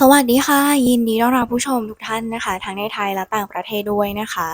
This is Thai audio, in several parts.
สวัสดีค่ะ ยินดีต้อนรับผู้ชมทุกท่านนะคะ ทั้งในไทยและต่างประเทศด้วยนะคะ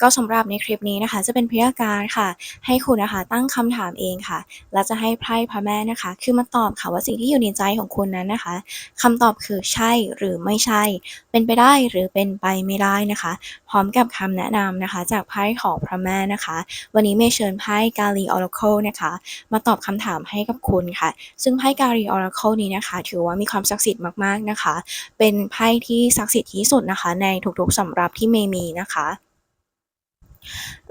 ก็สำหรับในคลิปนี้นะคะ จะเป็นพยากรณ์ค่ะ ให้คุณนะคะตั้งคำถามเองค่ะ แล้วจะให้ไพ่พระแม่นะคะ คือมาตอบค่ะว่าสิ่งที่อยู่ในใจของคุณนั้นนะคะคำตอบคือใช่หรือไม่ใช่ เป็นไปได้หรือเป็นไปไม่ได้นะคะ พร้อมกับคำแนะนำนะคะ จากไพ่ของพระแม่นะคะ วันนี้เมย์เชิญไพ่กาลีออราเคิลนะคะ มาตอบคำถามให้กับคุณค่ะ ซึ่งไพ่กาลีออราเคิลนี้นะคะ ถือว่ามีความศักดิ์สิทธิ์มากๆนะคะเป็นไพ่ที่ศักดิ์สิทธิ์ที่สุดนะคะ ในทุกๆสำรับที่เมมีนะคะ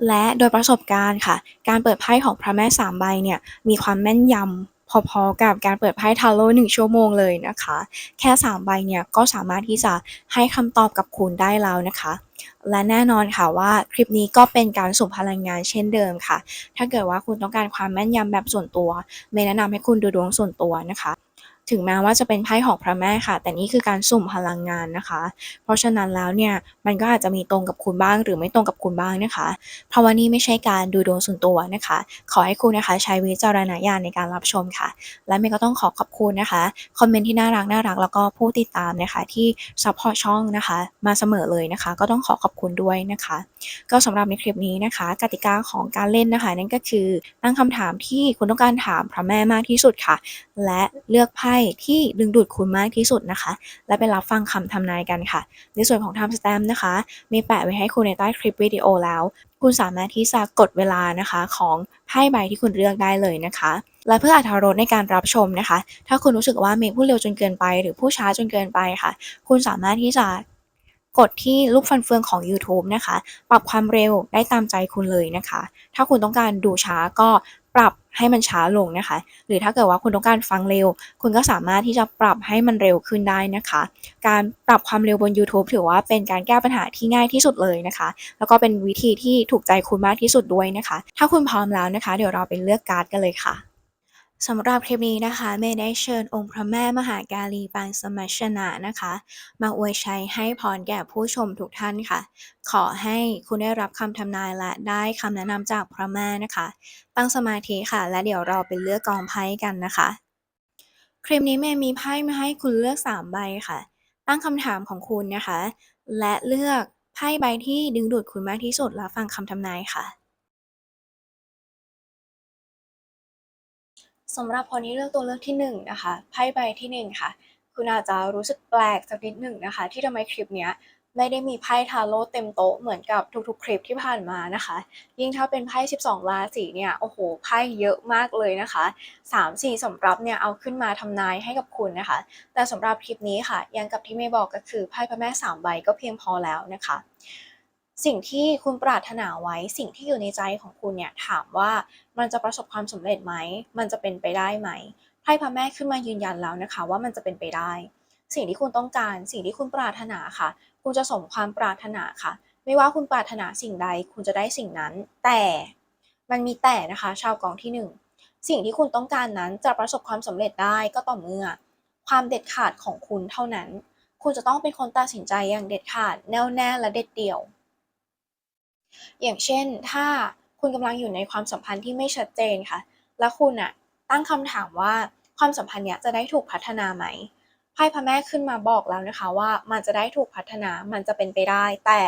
และโดยประสบการณ์ค่ะ การเปิดไพ่ของพระแม่สามใบเนี่ย มีความแม่นยำพอๆกับการเปิดไพ่ทาโร่หนึ่งชั่วโมงเลยนะคะ แค่สามใบเนี่ยก็สามารถที่จะให้คำตอบกับคุณได้แล้วนะคะ และแน่นอนค่ะว่าคลิปนี้ก็เป็นการสุ่มพลังงานเช่นเดิมค่ะ ถ้าเกิดว่าคุณต้องการความแม่นยำแบบส่วนตัว เมย์แนะนำให้คุณดูดวงส่วนตัวนะคะ ถึงแม้ว่าจะเป็นไพ่ของพระแม่ค่ะ แต่นี่คือการสุ่มพลังงานนะคะ เพราะฉะนั้นแล้วเนี่ยมันก็อาจจะมีตรงกับคุณบ้างหรือไม่ตรงกับคุณบ้างนะคะ เพราะว่านี่ไม่ใช่การดูดวงส่วนตัวนะคะ ขอให้คุณนะคะใช้วิจารณญาณในการรับชมค่ะ และเมย์ก็ต้องขอขอบคุณนะคะคอมเมนต์ที่น่ารักน่ารักแล้วก็ผู้ติดตามนะคะที่ซัพพอร์ตช่องนะคะ มาเสมอเลยนะคะ ก็ต้องขอขอบคุณด้วยนะคะ ก็สำหรับในคลิปนี้นะคะ กติกาของการเล่นนะคะ นั่นก็คือตั้งคำถามที่คุณต้องการถามพระแม่มากที่สุดค่ะ และเลือกไพ่ที่ดึงดูดคุณมากที่สุดนะคะ และไปรับฟังคำทำนายกันค่ะ ในส่วนของ Time Stamp นะคะ มีแปะไว้ให้คุณในใต้คลิปวิดีโอแล้ว คุณสามารถที่จะกดเวลานะคะของไพ่ใบที่คุณเลือกได้เลยนะคะ และเพื่ออรรถรสในการรับชมนะคะ ถ้าคุณรู้สึกว่าเมย์พูดเร็วจนเกินไป หรือพูดช้าจนเกินไปค่ะ คุณสามารถที่จะกดที่ลูกฟันเฟืองของ YouTube นะคะ ปรับความเร็วได้ตามใจคุณเลยนะคะ ถ้าคุณต้องการดูช้าก็ปรับ ให้มันช้าลงนะคะ หรือถ้าเกิดว่าคุณต้องการฟังเร็ว คุณก็สามารถที่จะปรับให้มันเร็วขึ้นได้นะคะ การปรับความเร็วบน YouTube ถือว่าเป็นการแก้ปัญหาที่ง่ายที่สุดเลยนะคะ แล้วก็เป็นวิธีที่ถูกใจคุณมากที่สุดด้วยนะคะ ถ้าคุณพร้อมแล้วนะคะ เดี๋ยวเราไปเลือกการ์ดกันเลยค่ะ สำหรับคลิปนี้นะคะเมย์ได้เชิญองค์พระแม่มหากาลีปางสมัชนะนะคะ มาอวยชัยให้พรแก่ผู้ชมทุกท่านค่ะ ขอให้คุณได้รับคำทำนายและได้คำแนะนำจากพระแม่นะคะ ตั้งสมาธิค่ะ และเดี๋ยวเราไปเลือกกองไพ่กันนะคะ คลิปนี้เมย์มีไพ่มาให้คุณเลือก 3 ใบค่ะ ตั้งคำถามของคุณนะคะ และเลือกไพ่ใบที่ดึงดูดคุณมากที่สุดแล้วฟังคำทำนายค่ะ สำหรับคนที่เลือกตัวเลือกที่1นะคะไพ่ใบที่1ค่ะ คุณอาจจะรู้สึกแปลกสักนิดหนึ่งนะคะ ที่ทำไมคลิปเนี้ยไม่ได้มีไพ่ทาโร่เต็มโต๊ะเหมือนกับทุกๆ คลิปที่ผ่านมานะคะ ยิ่งถ้าเป็นไพ่ 12 ราศีเนี่ย โอ้โห ไพ่เยอะมากเลยนะคะ 3-4สำรับเนี่ย เอาขึ้นมาทำนายให้กับคุณนะคะ แต่สำหรับคลิปนี้ค่ะ ยังกับที่ไม่บอกก็คือไพ่พระแม่ 3 ใบก็เพียงพอแล้วนะคะ สิ่งที่คุณปรารถนาไว้ สิ่งที่อยู่ในใจของคุณเนี่ยถามว่ามันจะประสบความสำเร็จไหม มันจะเป็นไปได้ไหมไพ่พระแม่ขึ้นมายืนยันแล้วนะคะ ว่ามันจะเป็นไปได้ สิ่งที่คุณต้องการ สิ่งที่คุณปรารถนาค่ะ คุณจะสมความปรารถนาค่ะ ไม่ว่าคุณปรารถนาสิ่งใด คุณจะได้สิ่งนั้น แต่มันมีแต่นะคะ ชาวกองที่หนึ่งสิ่งที่คุณต้องการนั้นจะประสบความสำเร็จได้ก็ต่อเมื่อ ความเด็ดขาดของคุณเท่านั้น คุณจะต้องเป็นคนตัดสินใจอย่างเด็ดขาดแน่วแน่และเด็ดเดี่ยว อย่างเช่น ถ้าคุณกำลังอยู่ในความสัมพันธ์ที่ไม่ชัดเจนค่ะ แล้วคุณอะตั้งคำถามว่าความสัมพันธ์เนี้ยจะได้ถูกพัฒนาไหมไพ่พระแม่ขึ้นมาบอกแล้วนะคะว่ามันจะได้ถูกพัฒนา มันจะเป็นไปได้ แต่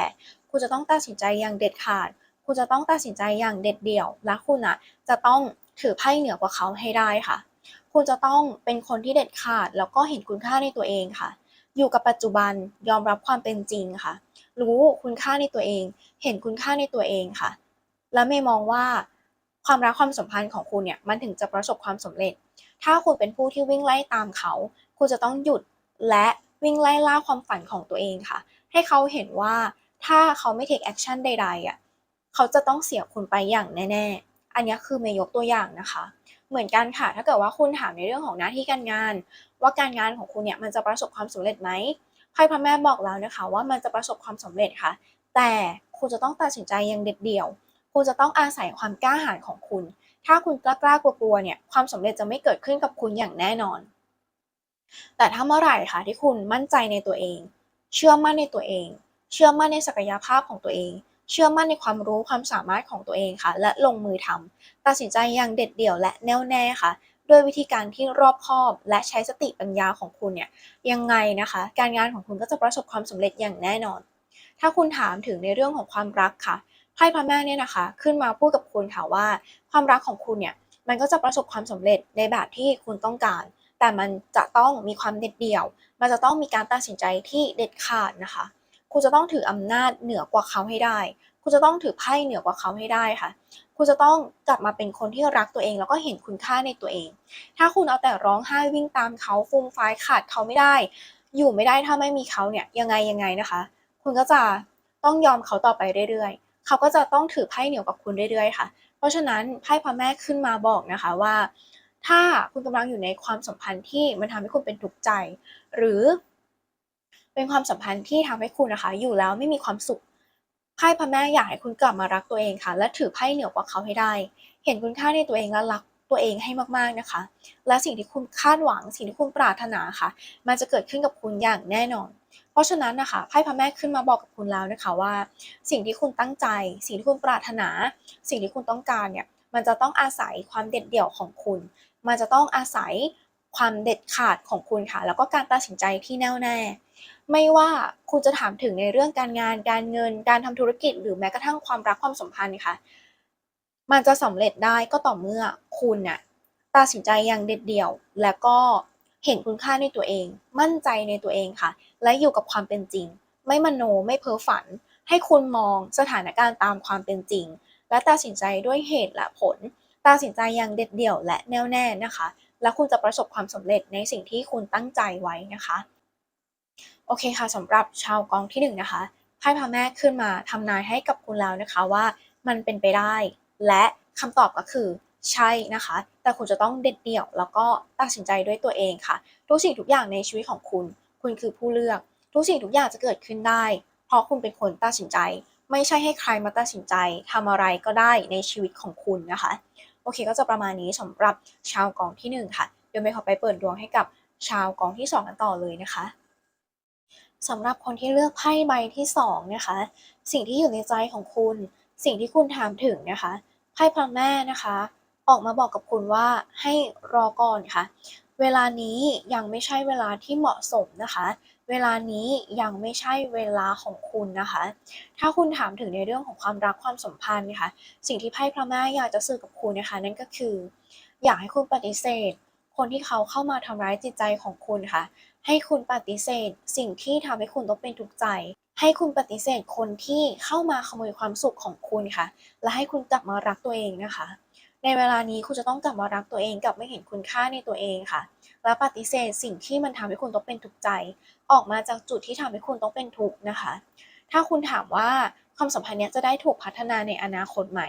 คุณจะต้องตัดสินใจอย่างเด็ดขาด คุณจะต้องตัดสินใจอย่างเด็ดเดี่ยว และคุณอะจะต้องถือไพ่เหนือกว่าเขาให้ได้ค่ะ คุณจะต้องเป็นคนที่เด็ดขาด แล้วก็เห็นคุณค่าในตัวเองค่ะ อยู่กับปัจจุบันยอมรับความเป็นจริงค่ะ รู้คุณค่าในตัวเอง เห็นคุณค่าในตัวเองค่ะ และเมย์มองว่าความรักความสัมพันธ์ของคุณเนี่ยมันถึงจะประสบความสำเร็จ ถ้าคุณเป็นผู้ที่วิ่งไล่ตามเขา คุณจะต้องหยุดและวิ่งไล่ล่าความฝันของตัวเองค่ะ ให้เขาเห็นว่าถ้าเขาไม่ take action ใดๆอะเขาจะต้องเสียคุณไปอย่างแน่ ๆ อันนี้คือเมย์ยกตัวอย่างนะคะ เหมือนกันค่ะ ถ้าเกิดว่าคุณถามในเรื่องของหน้าที่การงาน ว่าการงานของคุณเนี่ยมันจะประสบความสำเร็จไหม ไพ่พระแม่บอกแล้วนะคะว่ามันจะประสบความสำเร็จค่ะ แต่คุณจะต้องตัดสินใจอย่างเด็ดเดี่ยว คุณจะต้องอาศัยความกล้าหาญของคุณ ถ้าคุณกล้ากล้ากลัวๆเนี่ยความสำเร็จจะไม่เกิดขึ้นกับคุณอย่างแน่นอน แต่ถ้าเมื่อไหร่คะที่คุณมั่นใจในตัวเอง เชื่อมั่นในตัวเอง เชื่อมั่นในศักยภาพของตัวเอง เชื่อมั่นในความรู้ความสามารถของตัวเองค่ะ และลงมือทำตัดสินใจอย่างเด็ดเดี่ยวและแน่วแน่ค่ะ ด้วยวิธีการที่รอบคอบ และใช้สติปัญญาของคุณเนี่ยยังไงนะคะ การงานของคุณก็จะประสบความสำเร็จอย่างแน่นอน ถ้าคุณถามถึงในเรื่องของความรักค่ะไพ่พระแม่เนี่ยนะคะ ขึ้นมาพูดกับคุณค่ะว่า ความรักของคุณเนี่ยมันก็จะประสบความสำเร็จในแบบที่คุณต้องการ แต่มันจะต้องมีความเด็ดเดี่ยว มันจะต้องมีการตัดสินใจที่เด็ดขาดนะคะ คุณจะต้องถืออำนาจเหนือกว่าเขาให้ได้ คุณจะต้องถือไพ่เหนือกว่าเขาให้ได้ค่ะ คุณจะต้องกลับมาเป็นคนที่รักตัวเอง แล้วก็เห็นคุณค่าในตัวเอง ถ้าคุณเอาแต่ร้องไห้วิ่งตามเขาฟูมฟายขาดเขาไม่ได้ อยู่ไม่ได้ถ้าไม่มีเขาเนี่ยยังไงยังไงนะคะ คุณก็จะต้องยอมเขาต่อไปเรื่อยๆ เขาก็จะต้องถือไพ่เหนียวกับคุณเรื่อยๆค่ะ เพราะฉะนั้นไพ่พระแม่ขึ้นมาบอกนะคะว่า ถ้าคุณกำลังอยู่ในความสัมพันธ์ที่มันทำให้คุณเป็นทุกข์ใจ หรือเป็นความสัมพันธ์ที่ทำให้คุณนะคะ อยู่แล้วไม่มีความสุข ไพ่พระแม่อยากให้คุณกลับมารักตัวเองค่ะ และถือไพ่เหนียวกว่าเขาให้ได้ เห็นคุณค่าในตัวเองและรักตัวเองให้มากๆนะคะ และสิ่งที่คุณคาดหวัง สิ่งที่คุณปรารถนาค่ะ มันจะเกิดขึ้นกับคุณอย่างแน่นอน เพราะฉะนั้นนะคะไพ่พระแม่ขึ้นมาบอกกับคุณแล้วนะคะว่า สิ่งที่คุณตั้งใจ สิ่งที่คุณปรารถนา สิ่งที่คุณต้องการเนี่ยมันจะต้องอาศัยความเด็ดเดี่ยวของคุณ มันจะต้องอาศัยความเด็ดขาดของคุณค่ะ แล้วก็การตัดสินใจที่แน่วแน่ ไม่ว่าคุณจะถามถึงในเรื่องการงาน การเงิน การทำธุรกิจ หรือแม้กระทั่งความรักความสัมพันธ์ค่ะ มันจะสำเร็จได้ก็ต่อเมื่อคุณน่ะตัดสินใจอย่างเด็ดเดี่ยว และก็เห็นคุณค่าในตัวเอง มั่นใจในตัวเองค่ะ และอยู่กับความเป็นจริง ไม่มโนไม่เพ้อฝัน ให้คุณมองสถานการณ์ตามความเป็นจริง และตัดสินใจด้วยเหตุและผลตัดสินใจอย่างเด็ดเดี่ยวและแน่วแน่นะคะ แล้วคุณจะประสบความสำเร็จในสิ่งที่คุณตั้งใจไว้นะคะ โอเคค่ะสำหรับชาวกองที่หนึ่งนะคะไพ่พระแม่ขึ้นมาทำนายให้กับคุณแล้วนะคะว่ามันเป็นไปได้ และคำตอบก็คือใช่นะคะ แต่คุณจะต้องเด็ดเดี่ยว แล้วก็ตัดสินใจด้วยตัวเองค่ะ ทุกสิ่งทุกอย่างในชีวิตของคุณ คุณคือผู้เลือก ทุกสิ่งทุกอย่างจะเกิดขึ้นได้ เพราะคุณเป็นคนตัดสินใจ ไม่ใช่ให้ใครมาตัดสินใจทำอะไรก็ได้ในชีวิตของคุณนะคะ โอเคก็จะประมาณนี้สำหรับชาวกองที่หนึ่งค่ะ เดี๋ยวเมย์ขอไปเปิดดวงให้กับชาวกองที่สองกันต่อเลยนะคะ สำหรับคนที่เลือกไพ่ใบที่สองนะคะ สิ่งที่อยู่ในใจของคุณ สิ่งที่คุณถามถึงนะคะ ไพ่พระแม่นะคะ ออกมาบอกกับคุณว่าให้รอก่อนค่ะ เวลานี้ยังไม่ใช่เวลาที่เหมาะสมนะคะ เวลานี้ยังไม่ใช่เวลาของคุณนะคะ ถ้าคุณถามถึงในเรื่องของความรักความสัมพันธ์นะคะสิ่งที่ไพ่พระแม่อยากจะสื่อกับคุณนะคะ นั่นก็คือ อยากให้คุณปฏิเสธ คนที่เขาเข้ามาทำร้ายจิตใจของคุณค่ะ ให้คุณปฏิเสธ สิ่งที่ทำให้คุณต้องเป็นทุกข์ใจ ให้คุณปฏิเสธคนที่เข้ามาขโมยความสุขของคุณค่ะ และให้คุณกลับมารักตัวเองนะคะ ในเวลานี้คุณจะต้องกลับมารักตัวเองกลับไม่เห็นคุณค่าในตัวเองค่ะ และปฏิเสธสิ่งที่มันทำให้คุณต้องเป็นทุกข์ใจ ออกมาจากจุดที่ทำให้คุณต้องเป็นทุกข์นะคะ ถ้าคุณถามว่าความสัมพันธ์นี้จะได้ถูกพัฒนาในอนาคตไหม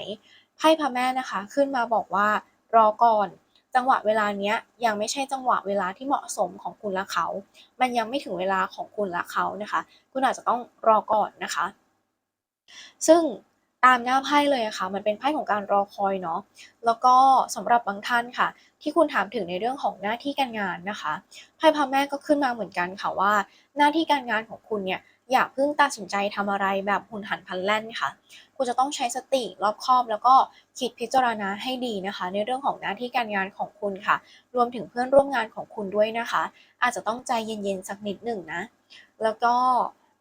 ไพ่พระแม่นะคะ ขึ้นมาบอกว่ารอก่อน จังหวะเวลาเนี้ยยังไม่ใช่จังหวะเวลาที่เหมาะสมของคุณและเขา มันยังไม่ถึงเวลาของคุณและเขานะคะ คุณอาจจะต้องรอก่อนนะคะ ซึ่งตามหน้าไพ่เลยอะค่ะ มันเป็นไพ่ของการรอคอยเนาะ แล้วก็สำหรับบางท่านค่ะ ที่คุณถามถึงในเรื่องของหน้าที่การงานนะคะ ไพ่พระแม่ก็ขึ้นมาเหมือนกันค่ะว่า หน้าที่การงานของคุณเนี่ยอย่าเพิ่งตัดสินใจทำอะไรแบบหุนหันพลันแล่นค่ะ คุณจะต้องใช้สติรอบคอบ แล้วก็คิดพิจารณาให้ดีนะคะ ในเรื่องของหน้าที่การงานของคุณค่ะ รวมถึงเพื่อนร่วมงานของคุณด้วยนะคะ อาจจะต้องใจเย็นๆสักนิดหนึ่งนะ แล้วก็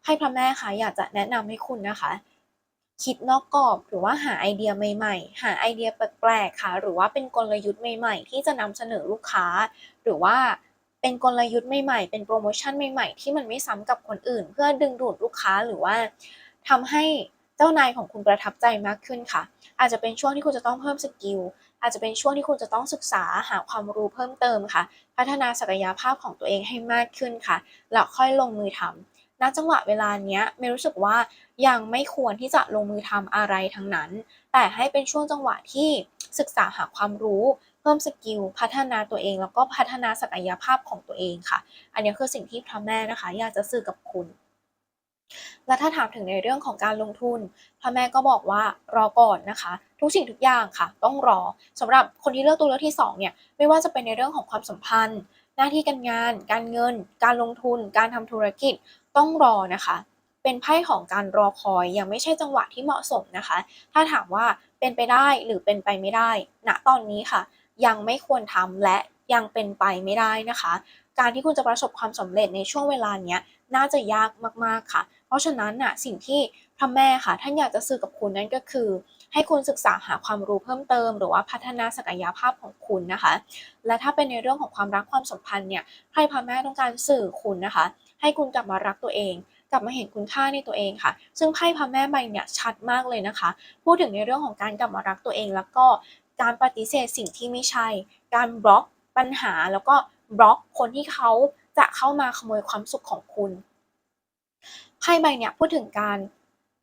ไพ่พระแม่ค่ะอยากจะแนะนำให้คุณนะคะ คิดนอกกรอบหรือว่าหาไอเดียใหม่ ๆ หาไอเดียแปลกๆค่ะ หรือว่าเป็นกลยุทธ์ใหม่ ๆ ที่จะนำเสนอลูกค้า หรือว่าเป็นกลยุทธ์ใหม่ๆ เป็นโปรโมชั่นใหม่ๆ ที่มันไม่ซ้ำกับคนอื่น เพื่อดึงดูดลูกค้าหรือว่าทำให้ เจ้านายของคุณประทับใจมากขึ้นค่ะ อาจจะเป็นช่วงที่คุณจะต้องเพิ่มสกิล อาจจะเป็นช่วงที่คุณจะต้องศึกษาหาความรู้เพิ่มเติมค่ะ พัฒนาศักยภาพของตัวเองให้มากขึ้นค่ะ แล้วค่อยลงมือทำณจังหวะเวลาเนี้ยไม่รู้สึกว่ายังไม่ควรที่จะลงมือทำอะไรทั้งนั้น แต่ให้เป็นช่วงจังหวะที่ศึกษาหาความรู้ เพิ่มสกิล พัฒนาตัวเอง แล้วก็พัฒนาศักยภาพของตัวเองค่ะ อันนี้คือสิ่งที่พระแม่นะคะ อยากจะสื่อกับคุณ และถ้าถามถึงในเรื่องของการลงทุนพระแม่ก็บอกว่ารอก่อนนะคะ ทุกสิ่งทุกอย่างค่ะ ต้องรอสำหรับคนที่เลือกตัวเลือกที่สองเนี่ยไม่ว่าจะเป็นในเรื่องของความสัมพันธ์ หน้าที่การงาน การเงิน การลงทุน การทำธุรกิจต้องรอนะคะ เป็นไพ่ของการรอคอยยังไม่ใช่จังหวะที่เหมาะสมนะคะ ถ้าถามว่าเป็นไปได้หรือเป็นไปไม่ได้ณตอนนี้ค่ะ ยังไม่ควรทำและยังเป็นไปไม่ได้นะคะ การที่คุณจะประสบความสำเร็จในช่วงเวลาเนี้ยน่าจะยากมากๆค่ะ เพราะฉะนั้นน่ะสิ่งที่พระแม่ค่ะท่านอยากจะสื่อกับคุณนั่นก็คือ ให้คุณศึกษาหาความรู้เพิ่มเติม หรือว่าพัฒนาศักยภาพของคุณนะคะ และถ้าเป็นในเรื่องของความรักความสัมพันธ์เนี่ยไพ่พระแม่ต้องการสื่อคุณนะคะ ให้คุณกลับมารักตัวเองกลับมาเห็นคุณค่าในตัวเองค่ะ ซึ่งไพ่พระแม่ใบเนี่ยชัดมากเลยนะคะ พูดถึงในเรื่องของการกลับมารักตัวเอง แล้วก็การปฏิเสธสิ่งที่ไม่ใช่ การบล็อกปัญหาแล้วก็บล็อกคนที่เขาจะเข้ามาขโมยความสุขของคุณ ไพ่ใบเนี่ยพูดถึงการ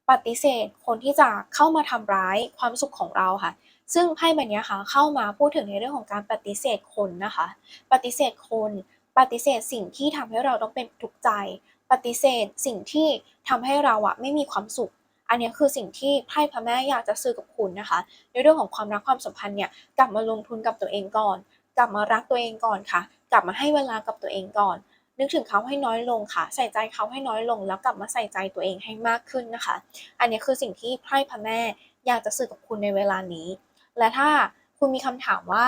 ปฏิเสธคนที่จะเข้ามาทำร้ายความสุขของเราค่ะ ซึ่งไพ่ใบนี้ค่ะเข้ามาพูดถึงในเรื่องของการปฏิเสธคนนะคะ ปฏิเสธคน ปฏิเสธสิ่งที่ทำให้เราต้องเป็นทุกข์ใจ ปฏิเสธสิ่งที่ทำให้เราอะไม่มีความสุข อันนี้คือสิ่งที่ไพ่พระแม่อยากจะสื่อกับคุณนะคะ ในเรื่องของความรักความสัมพันธ์เนี่ยกลับมาลงทุนกับตัวเองก่อน กลับมารักตัวเองก่อนค่ะ กลับมาให้เวลากับตัวเองก่อน นึกถึงเขาให้น้อยลงค่ะ ใส่ใจเขาให้น้อยลง แล้วกลับมาใส่ใจตัวเองให้มากขึ้นนะคะ อันนี้คือสิ่งที่ไพ่พระแม่อยากจะสื่อกับคุณในเวลานี้ และถ้าคุณมีคำถามว่า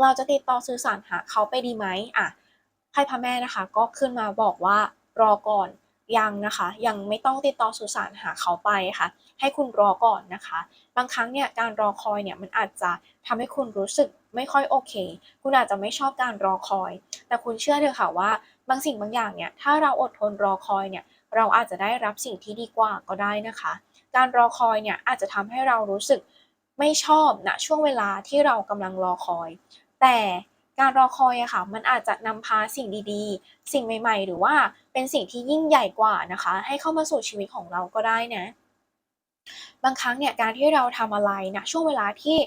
เราจะติดต่อสื่อสารหาเขาไปดีไหมอะไพ่พระแม่นะคะ ก็ขึ้นมาบอกว่ารอก่อนยังนะคะ ยังไม่ต้องติดต่อสื่อสารหาเขาไปค่ะ ให้คุณรอก่อนนะคะ บางครั้งเนี่ยการรอคอยเนี่ยมันอาจจะทำให้คุณรู้สึกไม่ค่อยโอเค คุณอาจจะไม่ชอบการรอคอย แต่คุณเชื่อเถอะค่ะว่า บางสิ่งบางอย่างเนี่ยถ้าเราอดทนรอคอยเนี่ยเราอาจจะได้รับสิ่งที่ดีกว่าก็ได้นะคะ การรอคอยเนี่ยอาจจะทำให้เรารู้สึกไม่ชอบณนะช่วงเวลาที่เรากำลังรอคอย แต่การรอคอยอะค่ะมันอาจจะนำพาสิ่งดีๆ สิ่งใหม่ ๆ หรือว่าเป็นสิ่งที่ยิ่งใหญ่กว่านะคะ ให้เข้ามาสู่ชีวิตของเราก็ได้นะบางครั้งเนี่ยการที่เราทำอะไรนะช่วงเวลาที่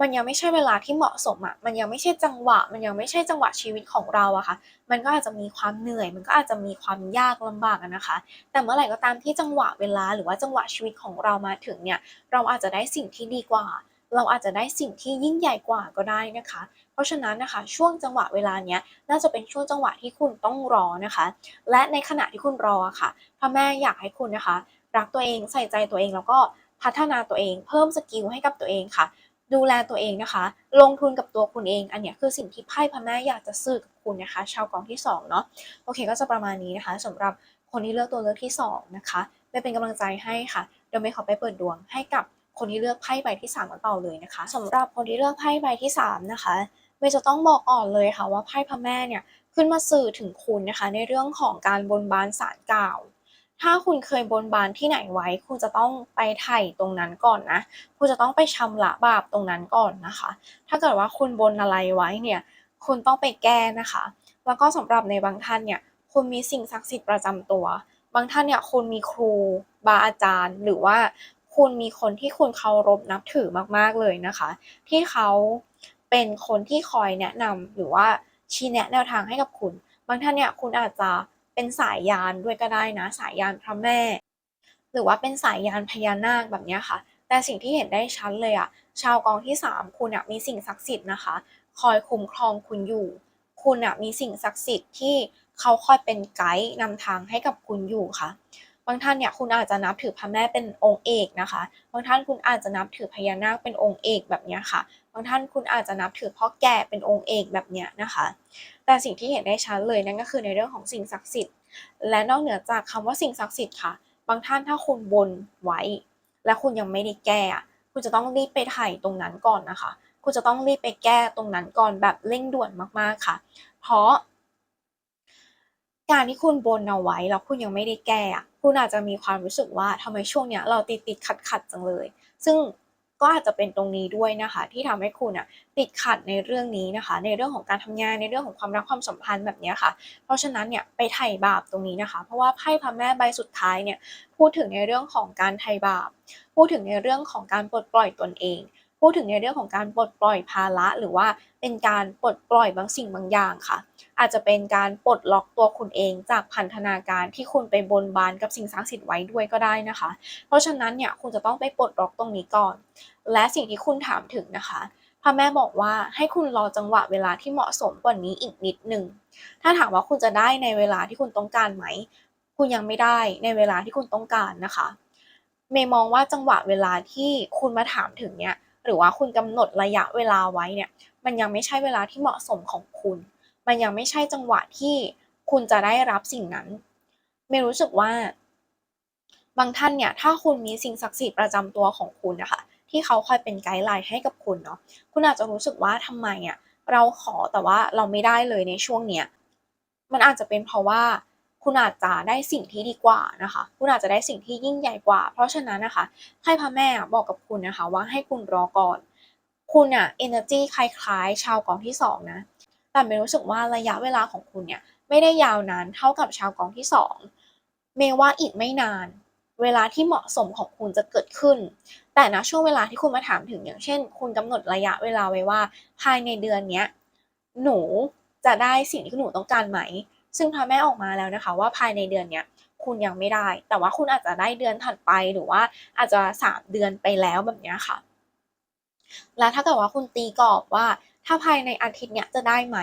มันยังไม่ใช่เวลาที่เหมาะสมอะ่ะมันยังไม่ใช่จังหวะ มันยังไม่ใช่จังหวะชีวิตของเราอะคะ่ะ มันก็อาจจะมีความเหนื่อย มันก็อาจจะมีความยากลำบากนะคะ แต่เมื่อไหร่ก็ตามที่จังหวะเวลาหรือว่าจังหวะชีวิตของเรามาถึงเนี่ย เราอาจจะได้สิ่งที่ดีกว่า เราอาจจะได้สิ่งที่ยิ่งใหญ่กว่าก็ได้นะคะ เพราะฉะนั้นนะคะ ช่วงจังหวะเวลาเนี้ยน่าจะเป็นช่วงจังหวะที่คุณต้องรอนะคะ และในขณะที่คุณรอค่ะพระแม่อยากให้คุณนะคะ รักตัวเองใส่ใจตัวเองแล้วก็พัฒนาตัวเอง เพิ่มสกิลให้กับตัวเองค่ะ ดูแลตัวเองนะคะ ลงทุนกับตัวคุณเอง อันนี้คือสิ่งที่ไพ่พระแม่อยากจะสื่อกับคุณนะคะ ชาวกองที่2เนาะ โอเคก็จะประมาณนี้นะคะสำหรับคนที่เลือกตัวเลือกที่ 2 นะคะไปเป็นกำลังใจให้ค่ะ เดี๋ยวไม่ขอไปเปิดดวงให้กับคนที่เลือกไพ่ใบที่3กันต่อเลยนะคะสำหรับคนที่เลือกไพ่ใบที่ 3 นะคะเมย์จะต้องบอกก่อนเลยค่ะว่าไพ่พระแม่เนี่ยขึ้นมาสื่อถึงคุณนะคะ ในเรื่องของการบนบานสารกล่าว ถ้าคุณเคยบนบานที่ไหนไว้ คุณจะต้องไปไถ่ตรงนั้นก่อนนะ คุณจะต้องไปชำระบาปตรงนั้นก่อนนะคะ ถ้าเกิดว่าคุณบนอะไรไว้เนี่ย คุณต้องไปแก้นะคะ แล้วก็สำหรับในบางท่านเนี่ย คุณมีสิ่งศักดิ์สิทธิ์ประจำตัว บางท่านเนี่ยคุณมีครูบาอาจารย์ หรือว่าคุณมีคนที่คุณเคารพนับถือมากๆเลยนะคะ ที่เขาเป็นคนที่คอยแนะนำหรือว่าชี้แนะแนวทางให้กับคุณ บางท่านเนี่ยคุณอาจจะ เป็นสายยานด้วยก็ได้นะ สายยานพระแม่ หรือว่าเป็นสายยานพญานาคแบบนี้ค่ะ แต่สิ่งที่เห็นได้ชัดเลยอะชาวกองที่ 3 คุณอะมีสิ่งศักดิ์สิทธิ์นะคะ คอยคุ้มครองคุณอยู่ คุณอะมีสิ่งศักดิ์สิทธิ์ที่เขาคอยเป็นไกด์นำทางให้กับคุณอยู่ค่ะบางท่านเนี่ยคุณอาจจะนับถือพระแม่เป็นองค์เอกนะคะ บางท่านคุณอาจจะนับถือพญานาคเป็นองค์เอกแบบนี้ค่ะ บางท่านคุณอาจจะนับถือพ่อแก่เป็นองค์เอกแบบนี้นะคะ แต่สิ่งที่เห็นได้ชัดเลยนั่นก็คือในเรื่องของสิ่งศักดิ์สิทธิ์ และนอกเหนือจากคำว่าสิ่งศักดิ์สิทธิ์ค่ะ บางท่านถ้าคุณบนไว้ และคุณยังไม่ได้แก้คุณจะต้องรีบไปถ่ายตรงนั้นก่อนนะคะ คุณจะต้องรีบไปแก้ตรงนั้นก่อนแบบเร่งด่วนมากๆค่ะ เพราะ การที่คุณบนเอาไว้แล้วคุณยังไม่ได้แก้คุณอาจจะมีความรู้สึกว่าทำไมช่วงเนี้ยเราติดติดขัดขัดจังเลย ซึ่ง ก็อาจจะเป็นตรงนี้ด้วยนะคะ ที่ทำให้คุณอะติดขัดในเรื่องนี้นะคะ ในเรื่องของการทำงานในเรื่องของความรักความสัมพันธ์แบบนี้ค่ะ เพราะฉะนั้นเนี่ยไปไถ่บาปตรงนี้นะคะ เพราะว่าไพ่พระแม่ใบสุดท้ายเนี่ยพูดถึงในเรื่องของการไถ่บาป พูดถึงในเรื่องของการปลดปล่อยตนเอง พูดถึงในเรื่องของการปลดปล่อยภาระหรือว่าเป็นการปลดปล่อยบางสิ่งบางอย่างค่ะ อาจจะเป็นการปลดล็อกตัวคุณเองจากพันธนาการที่คุณไปบนบานกับสิ่งศักดิ์สิทธิ์ไว้ด้วยก็ได้นะคะ เพราะฉะนั้นเนี่ยคุณจะต้องไปปลดล็อกตรงนี้ก่อน และสิ่งที่คุณถามถึงนะคะพระแม่บอกว่าให้คุณรอจังหวะเวลาที่เหมาะสมกว่านี้อีกนิดหนึ่งถ้าถามว่าคุณจะได้ในเวลาที่คุณต้องการไหม คุณยังไม่ได้ในเวลาที่คุณต้องการนะคะ เมย์มองว่าจังหวะเวลาที่คุณมาถามถึงเนี่ย หรือว่าคุณกำหนดระยะเวลาไว้เนี่ย มันยังไม่ใช่เวลาที่เหมาะสมของคุณ มันยังไม่ใช่จังหวะที่คุณจะได้รับสิ่งนั้นเมย์รู้สึกว่า บางท่านเนี่ย ถ้าคุณมีสิ่งศักดิ์สิทธิ์ประจำตัวของคุณนะคะ ที่เขาคอยเป็นไกด์ไลน์ให้กับคุณเนาะคุณอาจจะรู้สึกว่าทำไมอะเราขอแต่ว่าเราไม่ได้เลยในช่วงเนี้ยมันอาจจะเป็นเพราะว่า คุณอาจจะได้สิ่งที่ดีกว่านะคะ คุณอาจจะได้สิ่งที่ยิ่งใหญ่กว่า เพราะฉะนั้นนะคะให้พระแม่บอกกับคุณนะคะว่าให้คุณรอก่อน คุณอะ energy คล้ายๆ ชาวกองที่สองนะ แต่เมย์รู้สึกว่าระยะเวลาของคุณเนี่ยไม่ได้ยาวนานเท่ากับชาวกองที่สองเมย์ว่าอีกไม่นาน เวลาที่เหมาะสมของคุณจะเกิดขึ้น แต่นะช่วงเวลาที่คุณมาถามถึงอย่างเช่น คุณกำหนดระยะเวลาไว้ว่า ภายในเดือนเนี้ยหนูจะได้สิ่งที่หนูต้องการไหม ซึ่งพระแม่ออกมาแล้วนะคะ ว่าภายในเดือนเนี้ยคุณยังไม่ได้ แต่ว่าคุณอาจจะได้เดือนถัดไปหรือว่าอาจจะสามเดือนไปแล้วแบบนี้ค่ะ และถ้าเกิดว่าคุณตีกรอบว่า ถ้าภายในอาทิตย์เนี้ยจะได้ไหม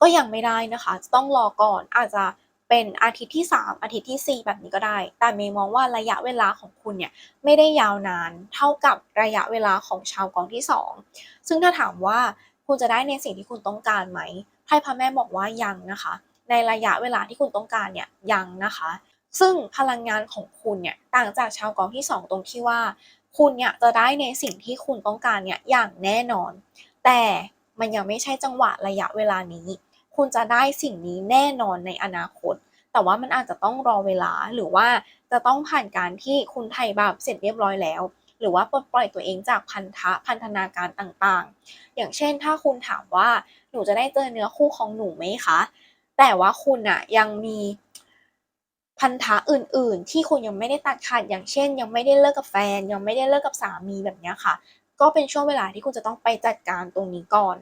ก็ยังไม่ได้นะคะจะต้องรอก่อนอาจจะเป็นอาทิตย์ที่ 3 อาทิตย์ที่ 4 แบบนี้ก็ได้ แต่เมย์มองว่าระยะเวลาของคุณเนี่ยไม่ได้ยาวนานเท่ากับระยะเวลาของชาวกองที่ 2 ซึ่งถ้าถามว่าคุณจะได้ในสิ่งที่คุณต้องการไหม พ่พระแม่บอกว่ายังนะคะ ในระยะเวลาที่คุณต้องการเนี่ยยังนะคะ ซึ่งพลังงานของคุณเนี่ยต่างจากชาวกองที่ 2 ตรงที่ว่า คุณเนี่ยจะได้ในสิ่งที่คุณต้องการเนี่ยอย่างแน่นอน แต่มันยังไม่ใช่จังหวะระยะเวลานี้ คุณจะได้สิ่งนี้แน่นอนในอนาคต แต่ว่ามันอาจจะต้องรอเวลาหรือว่าจะต้องผ่านการที่คุณไถ่บาปเสร็จเรียบร้อยแล้ว หรือว่าปลดปล่อยตัวเองจากพันธะพันธนาการต่างๆ อย่างเช่น ถ้าคุณถามว่าหนูจะได้เจอเนื้อคู่ของหนูไหมคะ แต่ว่าคุณอะยังมีพันธะอื่น ๆ ที่คุณยังไม่ได้ตัดขาดอย่างเช่น ยังไม่ได้เลิกกับแฟน ยังไม่ได้เลิกกับสามีแบบนี้ค่ะ ก็เป็นช่วงเวลาที่คุณจะต้องไปจัดการตรงนี้ก่อน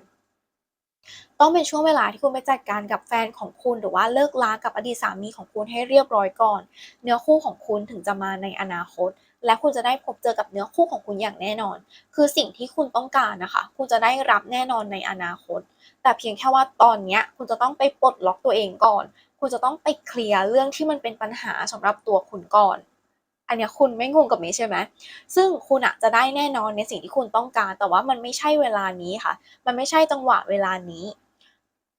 ต้องเป็นช่วงเวลาที่คุณไปจัดการกับแฟนของคุณ หรือว่าเลิกลากับอดีตสามีของคุณให้เรียบร้อยก่อน เนื้อคู่ของคุณถึงจะมาในอนาคต และคุณจะได้พบเจอกับเนื้อคู่ของคุณอย่างแน่นอน คือสิ่งที่คุณต้องการนะคะ คุณจะได้รับแน่นอนในอนาคต แต่เพียงแค่ว่าตอนนี้คุณจะต้องไปปลดล็อกตัวเองก่อน คุณจะต้องไปเคลียร์เรื่องที่มันเป็นปัญหาสำหรับตัวคุณก่อน อันนี้คุณไม่งงกับเมย์ใช่ไหม ซึ่งคุณอะจะได้แน่นอนในสิ่งที่คุณต้องการ แต่ว่ามันไม่ใช่เวลานี้ค่ะ มันไม่ใช่จังหวะเวลานี้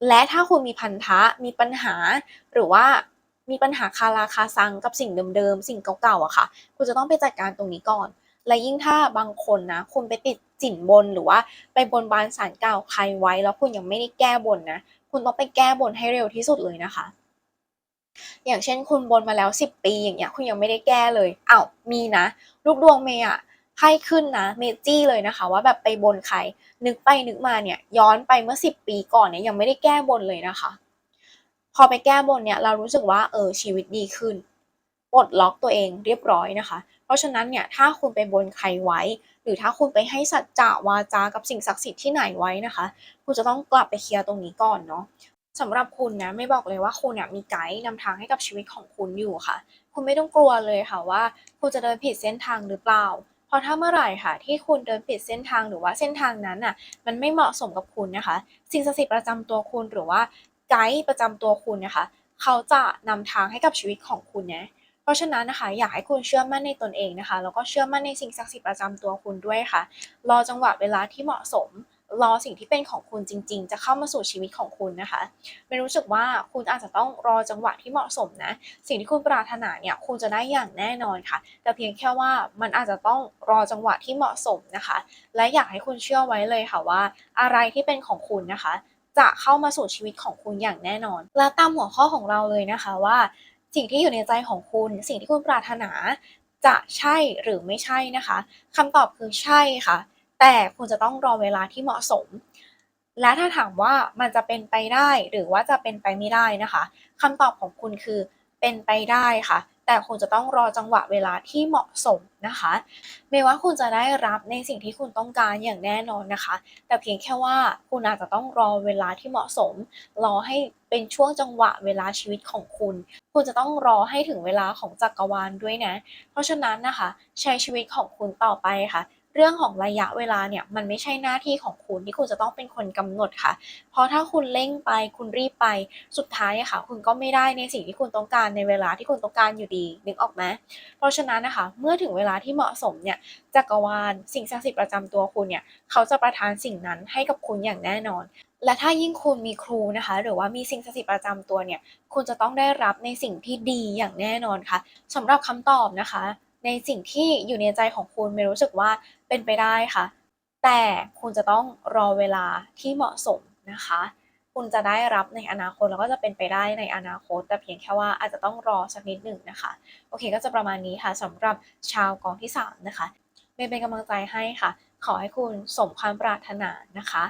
และถ้าคุณมีพันธะ มีปัญหา หรือว่า มีปัญหาคาราคาซังกับสิ่งเดิมๆ สิ่งเก่าๆอะค่ะ คุณจะต้องไปจัดการตรงนี้ก่อน และยิ่งถ้าบางคนนะ คุณไปติดจิ่นบนหรือว่าไปบนบานสารเก่าใครไว้ แล้วคุณยังไม่ได้แก้บนนะ คุณต้องไปแก้บนให้เร็วที่สุดเลยนะคะ อย่างเช่นคุณบนมาแล้ว 10 ปีอย่างเงี้ย คุณยังไม่ได้แก้เลยอ้าวมีนะ ลูกดวงเมย์อะไพ่ขึ้นนะเมจี้เลยนะคะ ว่าแบบไปบนใคร นึกไปนึกมาเนี่ยย้อนไปเมื่อ 10 ปีก่อนเนี่ยยังไม่ได้แก้บนเลยนะคะ พอไปแก้บนเนี่ยเรารู้สึกว่าเออชีวิตดีขึ้นปลดล็อกตัวเองเรียบร้อยนะคะ เพราะฉะนั้นเนี่ยถ้าคุณไปบนใครไว้ หรือถ้าคุณไปให้สัจจะวาจากับสิ่งศักดิ์สิทธิ์ที่ไหนไว้นะคะ คุณจะต้องกลับไปเคลียร์ตรงนี้ก่อนเนาะสำหรับคุณนะไม่บอกเลยว่าคุณเนี่ยมีไกด์นำทางให้กับชีวิตของคุณอยู่ค่ะ คุณไม่ต้องกลัวเลยค่ะว่า คุณจะเดินผิดเส้นทางหรือเปล่าเพราะถ้าเมื่อไหร่ค่ะ ที่คุณเดินผิดเส้นทางหรือว่าเส้นทางนั้นน่ะมันไม่เหมาะสมกับคุณนะคะ สิ่งศักดิ์สิทธิ์ประจำตัวคุณหรือว่า ไกด์ประจำตัวคุณนะคะ เขาจะนำทางให้กับชีวิตของคุณนะเพราะฉะนั้นนะคะ อยากให้คุณเชื่อมั่นในตนเองนะคะ แล้วก็เชื่อมั่นในสิ่งศักดิ์สิทธิ์ประจำตัวคุณด้วยค่ะ รอจังหวะเวลาที่เหมาะสม รอสิ่งที่เป็นของคุณจริง ๆ จะเข้ามาสู่ชีวิตของคุณนะคะไม่รู้สึกว่าคุณอาจจะต้องรอจังหวะที่เหมาะสมนะ สิ่งที่คุณปรารถนาเนี่ยคุณจะได้อย่างแน่นอนค่ะ แต่เพียงแค่ว่ามันอาจจะต้องรอจังหวะที่เหมาะสมนะคะ และอยากให้คุณเชื่อไว้เลยค่ะว่า อะไรที่เป็นของคุณนะคะ จะเข้ามาสู่ชีวิตของคุณอย่างแน่นอน และตามหัวข้อของเราเลยนะคะว่า สิ่งที่อยู่ในใจของคุณ สิ่งที่คุณปรารถนาจะใช่หรือไม่ใช่นะคะคำตอบคือใช่ค่ะ แต่คุณจะต้องรอเวลาที่เหมาะสม และถ้าถามว่ามันจะเป็นไปได้หรือว่าจะเป็นไปไม่ได้นะคะคำตอบของคุณคือเป็นไปได้ค่ะ แต่คุณจะต้องรอจังหวะเวลาที่เหมาะสมนะคะไม่ว่าคุณจะได้รับในสิ่งที่คุณต้องการอย่างแน่นอนนะคะ แต่เพียงแค่ว่าคุณอาจจะต้องรอเวลาที่เหมาะสม รอให้เป็นช่วงจังหวะเวลาชีวิตของคุณ คุณจะต้องรอให้ถึงเวลาของจักรวาลด้วยนะ เพราะฉะนั้นนะคะ ใช้ชีวิตของคุณต่อไปค่ะ เรื่องของระยะเวลาเนี่ยมันไม่ใช่หน้าที่ของคุณที่คุณจะต้องเป็นคนกำหนดค่ะ เพราะถ้าคุณเร่งไปคุณรีบไปสุดท้ายอะค่ะ คุณก็ไม่ได้ในสิ่งที่คุณต้องการในเวลาที่คุณต้องการอยู่ดีนึกออกไหมเพราะฉะนั้นนะคะ เมื่อถึงเวลาที่เหมาะสมเนี่ยจักรวาลสิ่งศักดิ์สิทธิ์ประจำตัวคุณเนี่ยเขาจะประทานสิ่งนั้นให้กับคุณอย่างแน่นอนและถ้ายิ่งคุณมีครูนะคะ หรือว่ามีสิ่งศักดิ์สิทธิ์ประจำตัวเนี่ย คุณจะต้องได้รับในสิ่งที่ดีอย่างแน่นอนค่ะสำหรับคำตอบนะคะ ในสิ่งที่อยู่ในใจของคุณไม่รู้สึกว่าเป็นไปได้ค่ะ แต่คุณจะต้องรอเวลาที่เหมาะสมนะคะ คุณจะได้รับในอนาคตแล้วก็จะเป็นไปได้ในอนาคต แต่เพียงแค่ว่าอาจจะต้องรอสักนิดหนึ่งนะคะ โอเคก็จะประมาณนี้ค่ะสำหรับชาวกองที่ 3 นะคะเมย์เป็นกำลังใจให้ค่ะ ขอให้คุณสมความปรารถนานะคะ